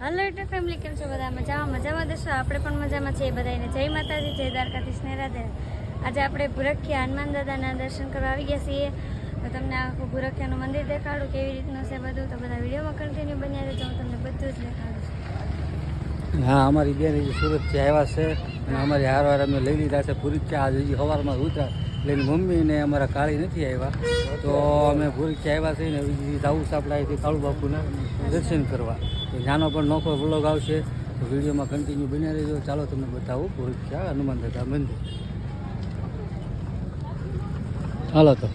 Hello YouTube family કેમ છો બધા? મજામાં મજામાં દેશો આપણે પણ મજામાં છીએ બધાને જય માતાજી, જય દ્વારકાધીશ ને આજે આપણે ભૂરખિયા હનુમાન દાદાના દર્શન કરવા આવી ગયા છીએ. તો તમને આખું ભુરખ્યાનું મંદિર દેખાડું, કેવી રીતનું છે બધું? તો બધા વિડીયોમાં કન્ટિન્યુ બન્યા રહેજો, હું તમને બધું જ દેખાડું હા, અમારી બેન સુરતથી આવ્યા છે અને અમારી હાર વાર અમે લઈ લીધા છે ચા આજે સવારમાં ઉતરા એટલે એની મમ્મી ને અમારા કાળી નથી આવ્યા. તો અમે ભૂલથી આવ્યા છીએ ને જાવું અહીંથી કાળુ બાપુના દર્શન કરવા. તો નાનો પણ નોખો વ્લોગ આવશે. તો વિડીયોમાં કન્ટિન્યુ બની રહેજો. ચાલો તમને બતાવું ચા હનુમાન દાદા મંદિર. હાલો તો.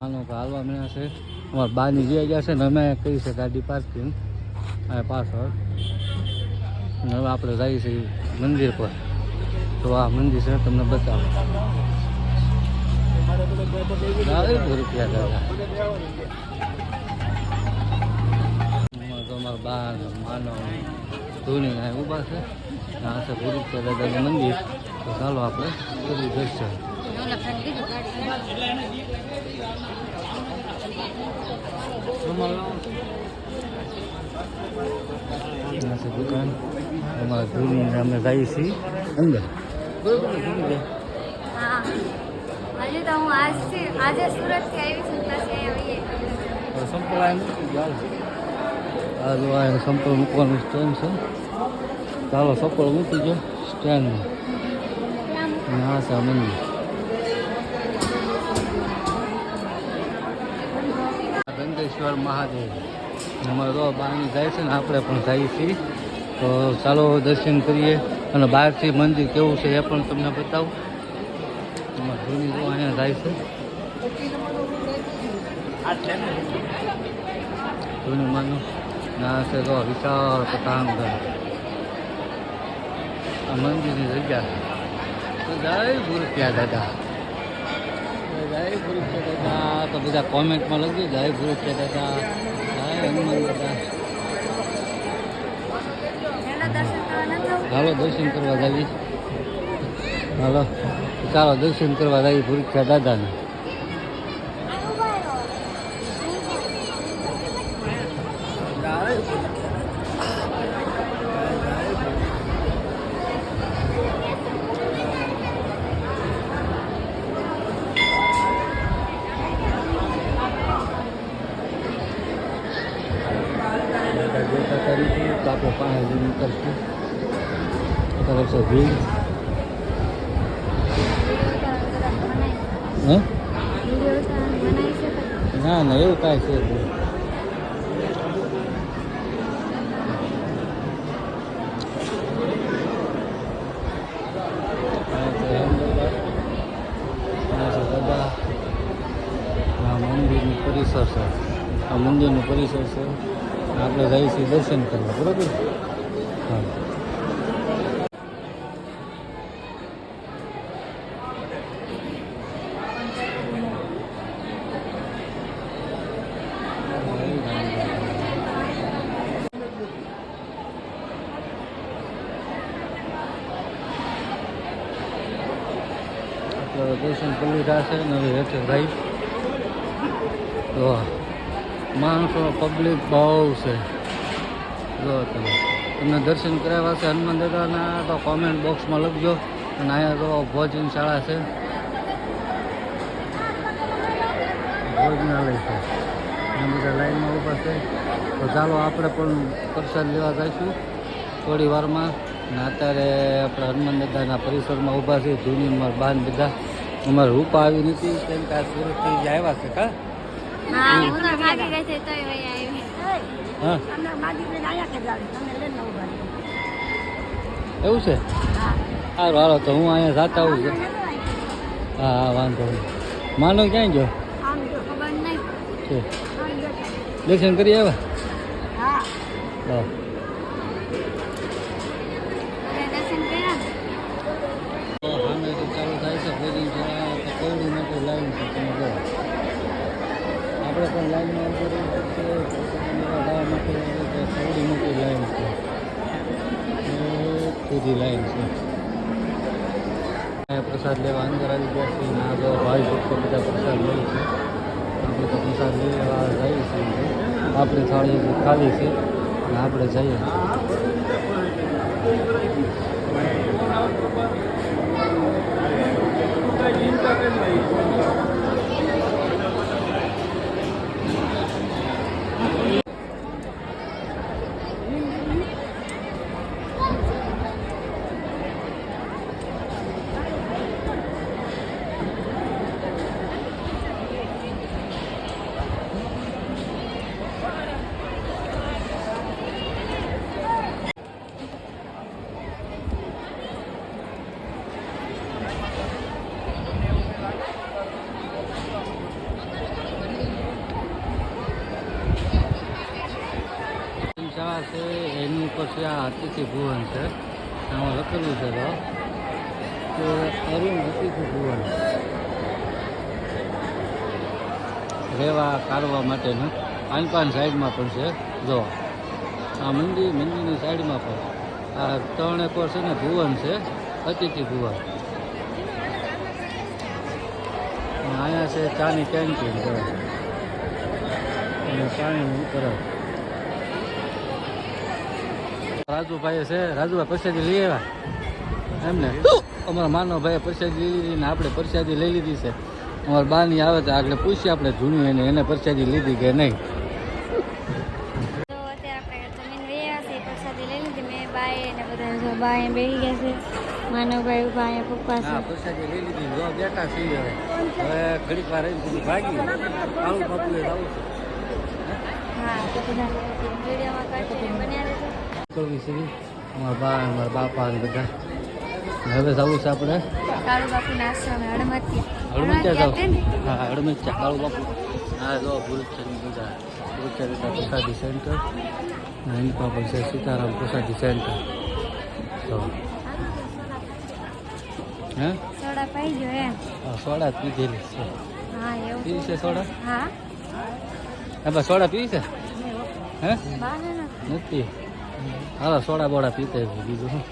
આનો હાલવા મળ્યા છે. અમારા બાની જઈ ગયા છે ને અમે કહી છે ગાડી પાર્કિંગ અને હવે આપણે જઈએ છીએ મંદિર પર. તો આ મંદિર છે તમને બતાવો. રૂપિયા દાદા. એમાં તો અમારા બા ને માનો ધોની ઊભા છે. આ છે ગુરુપ્યા મંદિર. તો ચાલો આપણે કરીએ દર્શન. છે દુકાન. અમારા ધૂની અમે જઈએ છીએ. અંદર. હા. હજી તો હું આજથી આજે સુરતથી આવી છું પછી આવીએ. સંપલ આ જો આ સંપલ મૂકવાનું સ્ટેન્ડ છે. ચાલો સંપલ મૂકી દો સ્ટેન્ડમાં છે આ મંદિર. ગંગેશ્વર મહાદેવ. અમારે તો બાની જાય છે ને, આપણે પણ જઈએ છીએ. તો ચાલો દર્શન કરીએ. અને બહારથી મંદિર કેવું છે એ પણ તમને બતાવું. અમારે ધોની તો અહીંયા જાય છે. ના છે તો વિશાળ પતાંગણ આ મંદિરની જગ્યા છે. જય ગુરુપ્યા દાદા. જય ગુરુપ્યા દાદા. તો બધા કોમેન્ટમાં લખજો, જય ગુરુપ્યા દાદા. હાલો દર્શન કરવા જાવી હાલો ચાલો દર્શન કરવા જાવી ગુરુપ્યા દાદાને દાદા જોતા પાસે જઈને નીકળશું અત્યારે છે ભીડ હે? ના ના એવું કાંઈ છે મંદિરનું પરિસર છે આ મંદિરનું પરિસર છે આપણે જઈએ છીએ દર્શન કરવા બરોબર હા તો દર્શન કરી લીધા છે ને હવે હેઠળ ભાઈ તો માણસો પબ્લિક બહુ છે. જો તમે, તમને દર્શન કરાવ્યા છે હનુમાન દાદાના, તો કોમેન્ટ બોક્સમાં લખજો. અને અહીંયા તો ભોજન શાળા છે. ભોજનાલય છે. અને બધા લાઈનમાં ઊભા છે. તો ચાલો આપણે પણ પ્રસાદ લેવા જઈશું થોડી વારમાં. અને અત્યારે આપણે હનુમાન દાદાના પરિસરમાં ઊભા છે. જૂની ઉંમર બાન બધા. અમારે રૂપા આવી નથી, કેમ કે આ સુરતથી જ આવ્યા છે, કા? એવું છે? સારું હાલો તો હું અહીંયા જાતા આવું છું. હા હા વાંધો નહીં. માનો ક્યાં ગયો? દર્શન કરી આવ્યા? હા હા તમે દર્શન કર્યા તો સામે તો ચાલુ થાય છે ભોજન શાળા તો કવડી માટે લાઈન છે તમે જો આપણે પણ લાઈનમાં જવા માટે લાઈન છે એક લાઈન છે પ્રસાદ લેવા અંદર આવી ગયા છે અને આગળ ભાઈ ભક્તો બધા પ્રસાદ લે છે. આપણે તો પ્રસાદ લેવા જઈએ છીએ આપણી થાળી ખાલી છે અને આપણે જઈએ. શાળા છે, એની ઉપર છે આ અતિથિ ભુવન છે. આમાં લખેલું છે તો અરુણ અતિથિ ભુવન. રહેવા કાઢવા માટેનું પાનપાન સાઈડમાં પણ છે. જો, આ મંદિર મંદિરની સાઈડમાં પણ. આ ત્રણ એકર છે ને, ભુવન છે, અતિથિ ભુવન. અહીંયા છે ચાની કેન્ટીન અને પાણીની તરફ રાજુભાઈ છે રાજુભાઈ પ્રસાદી લઈ આવ્યા. એમને? અમારા અમારા માનવભાઈએ પ્રસાદી લઈ લીધી ને આપણે પ્રસાદી લઈ લીધી છે. અમારા બાની આવે તો આગળ પૂછીએ આપણે જૂની એને એને પ્રસાદી લીધી કે નહીં. તો અત્યારે આપણે છે પ્રસાદી લઈ લીધી. મેં બાએ ને બધા જો બા અહીંયા બેસી ગયા છે. માનવભાઈ ઊભા અહીંયા પપ્પા હા પ્રસાદી લઈ લીધી જો બેઠા છીએ હવે. હવે ઘડીક વાર ભાગી આવું બાપુએ જવું હા તો બધા વિડીયોમાં કન્ટિન્યુ બન્યા રહેજો કરવી છે અમારા બા અમારા બાપા ને બધા ને હવે જવું છે આપણે કાળુ બાપુના આશ્રમે હડમતિયા હળમતિયા હડમતિયા છે ને જાવ હા હળમતિયા કાળું બાપુ હા જો ભૂલચંદ બધા ભૂલચંદ પ્રસાદી સેન્ટર અને એની પાસે છે સીતારામ પ્રસાદી સેન્ટર તો હે સોડા પાઈ ગયો એમ હા સોડા પીધેલી છે હા એવું પીવી છે સોડા હા હા બસ સોડા પીવી છે હે બા ને ના નથી હાલો, સોડા બોડા પીતા બીજું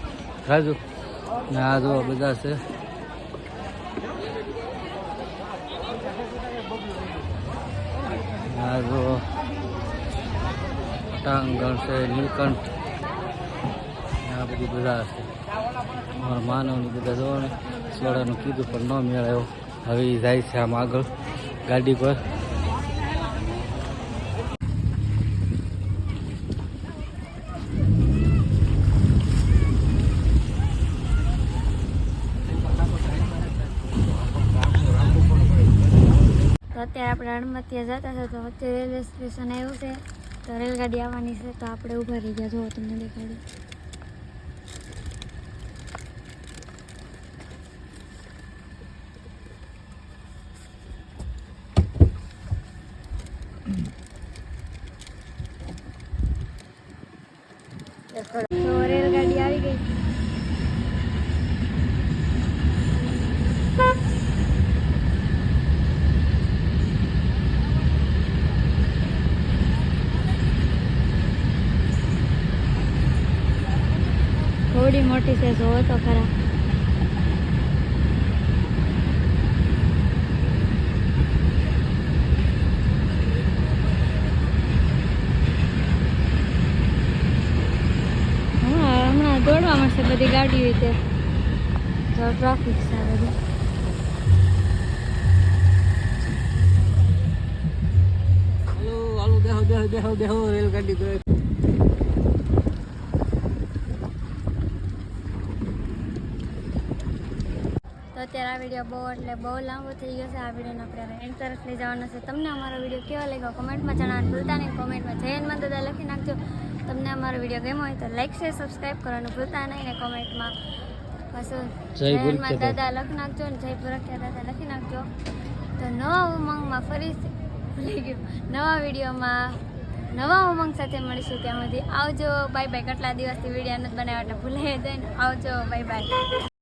રાજુ, ને આ જો બધા છે. આ જો ટાંગણ છે, નીલકંઠ. આ બધી બધા છે. અમારા માનવની બધા જો સોડાનું કીધું પણ ન મેળાયો. હવે જાય છે આમ આગળ ગાડી પર તો અત્યારે આપણે હડમતિયા જતા હતા તો અત્યારે રેલવે સ્ટેશન આવ્યું છે. તો રેલગાડી આવવાની છે તો આપણે ઊભા રહી ગયા. જો તમને દેખાડું તો રેલગાડી આવી ગઈ થોડી મોટી છે જોવો તો ખરા. હમણાં દોડવા મળશે બધી ગાડીઓ રીતે ટ્રાફિક છે બધી. બેહો બેહો બેહો બેહો, રેલગાડી તો અત્યારે આ વીડિયો બહુ એટલે બહુ લાંબો થઈ ગયો છે. આ વિડીયોને આપણે એન્ડ તરફ લઈ જવાનો છે. તમને અમારો વીડિયો કેવો લાગ્યો? કોમેન્ટમાં જણાવવાનું ભૂલતા નહીં. કોમેન્ટમાં જય હનુમાન દાદા લખી નાખજો. તમને અમારો વીડિયો ગમ્યો હોય તો લાઈક શેર સબસ્ક્રાઈબ કરવાનું ભૂલતા નહીં ને કોમેન્ટમાં પાછું જય હનુમાન દાદા લખી નાખજો ને જય પુરખ્યા દાદા લખી નાખજો. તો નવા ઉમંગમાં ફરી ભૂલી ગયું. નવા વિડીયોમાં નવા ઉમંગ સાથે મળીશું. ત્યાં સુધી આવજો. બાય બાય કેટલા દિવસથી વીડિયો નથી બનાવ્યા એટલે ભૂલાઈ જાય ને. આવજો. Bye bye